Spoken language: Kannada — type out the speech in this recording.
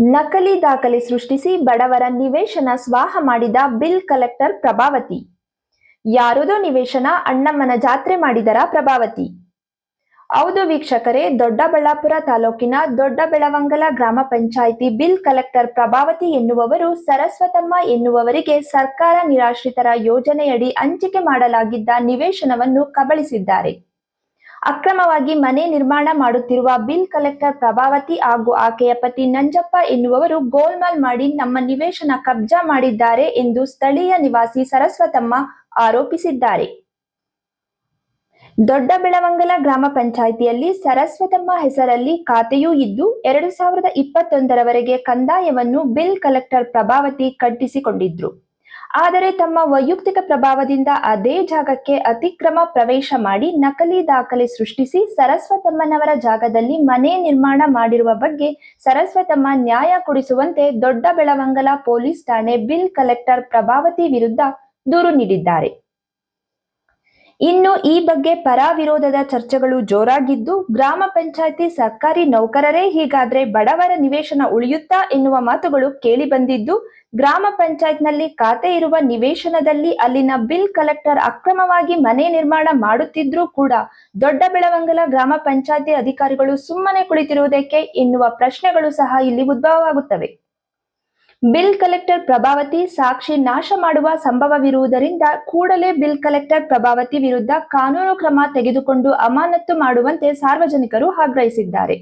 ನಕಲಿ ದಾಖಲೆ ಸೃಷ್ಟಿಸಿ ಬಡವರ ನಿವೇಶನ ಸ್ವಾಹ ಮಾಡಿದ ಬಿಲ್ ಕಲೆಕ್ಟರ್ ಪ್ರಭಾವತಿ. ಯಾರದೋ ನಿವೇಶನ ಅಣ್ಣಮ್ಮನ ಜಾತ್ರೆ ಮಾಡಿದರ ಪ್ರಭಾವತಿ. ಹೌದು ವೀಕ್ಷಕರೇ, ದೊಡ್ಡಬಳ್ಳಾಪುರ ತಾಲೂಕಿನ ದೊಡ್ಡಬೆಳವಂಗಲ ಗ್ರಾಮ ಪಂಚಾಯಿತಿ ಬಿಲ್ ಕಲೆಕ್ಟರ್ ಪ್ರಭಾವತಿ ಎನ್ನುವವರು ಸರಸ್ವತಮ್ಮ ಎನ್ನುವವರಿಗೆ ಸರ್ಕಾರ ನಿರಾಶ್ರಿತರ ಯೋಜನೆಯಡಿ ಹಂಚಿಕೆ ಮಾಡಲಾಗಿದ್ದ ನಿವೇಶನವನ್ನು ಕಬಳಿಸಿದ್ದಾರೆ. ಅಕ್ರಮವಾಗಿ ಮನೆ ನಿರ್ಮಾಣ ಮಾಡುತ್ತಿರುವ ಬಿಲ್ ಕಲೆಕ್ಟರ್ ಪ್ರಭಾವತಿ ಹಾಗೂ ಆಕೆಯ ಪತಿ ನಂಜಪ್ಪ ಎನ್ನುವರು ಗೋಲ್ಮಾಲ್ ಮಾಡಿ ನಮ್ಮ ನಿವೇಶನ ಕಬ್ಜಾ ಮಾಡಿದ್ದಾರೆ ಎಂದು ಸ್ಥಳೀಯ ನಿವಾಸಿ ಸರಸ್ವತಮ್ಮ ಆರೋಪಿಸಿದ್ದಾರೆ. ದೊಡ್ಡ ಬೆಳವಂಗಲ ಗ್ರಾಮ ಪಂಚಾಯಿತಿಯಲ್ಲಿ ಸರಸ್ವತಮ್ಮ ಹೆಸರಲ್ಲಿ ಖಾತೆಯೂ ಇದ್ದು, ಎರಡು ಸಾವಿರದ ಇಪ್ಪತ್ತೊಂದರವರೆಗೆ ಕಂದಾಯವನ್ನು ಬಿಲ್ ಕಲೆಕ್ಟರ್ ಪ್ರಭಾವತಿ ಕಟ್ಟಿಸಿಕೊಂಡಿದ್ರು. ಆದರೆ ತಮ್ಮ ವೈಯಕ್ತಿಕ ಪ್ರಭಾವದಿಂದ ಅದೇ ಜಾಗಕ್ಕೆ ಅತಿಕ್ರಮ ಪ್ರವೇಶ ಮಾಡಿ ನಕಲಿ ದಾಖಲೆ ಸೃಷ್ಟಿಸಿ ಸರಸ್ವತಮ್ಮನವರ ಜಾಗದಲ್ಲಿ ಮನೆ ನಿರ್ಮಾಣ ಮಾಡಿರುವ ಬಗ್ಗೆ ಸರಸ್ವತಮ್ಮ ನ್ಯಾಯ ಕೊಡಿಸುವಂತೆ ದೊಡ್ಡ ಬೆಳವಂಗಲ ಪೊಲೀಸ್ ಠಾಣೆ ಬಿಲ್ ಕಲೆಕ್ಟರ್ ಪ್ರಭಾವತಿ ವಿರುದ್ಧ ದೂರು ನೀಡಿದ್ದಾರೆ. ಇನ್ನು ಈ ಬಗ್ಗೆ ಪರ ವಿರೋಧದ ಚರ್ಚೆಗಳು ಜೋರಾಗಿದ್ದು ಗ್ರಾಮ ಪಂಚಾಯಿತಿ ಸರ್ಕಾರಿ ನೌಕರರೇ ಹೀಗಾದ್ರೆ ಬಡವರ ನಿವೇಶನ ಉಳಿಯುತ್ತಾ ಎನ್ನುವ ಮಾತುಗಳು ಕೇಳಿ ಬಂದಿದ್ದು, ಗ್ರಾಮ ಪಂಚಾಯತ್ನಲ್ಲಿ ಖಾತೆ ಇರುವ ನಿವೇಶನದಲ್ಲಿ ಅಲ್ಲಿನ ಬಿಲ್ ಕಲೆಕ್ಟರ್ ಅಕ್ರಮವಾಗಿ ಮನೆ ನಿರ್ಮಾಣ ಮಾಡುತ್ತಿದ್ರೂ ಕೂಡ ದೊಡ್ಡ ಬೆಳವಂಗಲ ಗ್ರಾಮ ಪಂಚಾಯತಿ ಅಧಿಕಾರಿಗಳು ಸುಮ್ಮನೆ ಕುಳಿತಿರುವುದಕ್ಕೆ ಎನ್ನುವ ಪ್ರಶ್ನೆಗಳು ಸಹ ಇಲ್ಲಿ ಉದ್ಭವವಾಗುತ್ತವೆ. ಬಿಲ್ ಕಲೆಕ್ಟರ್ ಪ್ರಭಾವತಿ ಸಾಕ್ಷಿ ನಾಶ ಮಾಡುವ ಸಂಭವವಿರುವುದರಿಂದ ಕೂಡಲೇ ಬಿಲ್ ಕಲೆಕ್ಟರ್ ಪ್ರಭಾವತಿ ವಿರುದ್ಧ ಕಾನೂನು ಕ್ರಮ ತೆಗೆದುಕೊಂಡು ಅಮಾನತ್ತು ಮಾಡುವಂತೆ ಸಾರ್ವಜನಿಕರು ಆಗ್ರಹಿಸಿದ್ದಾರೆ.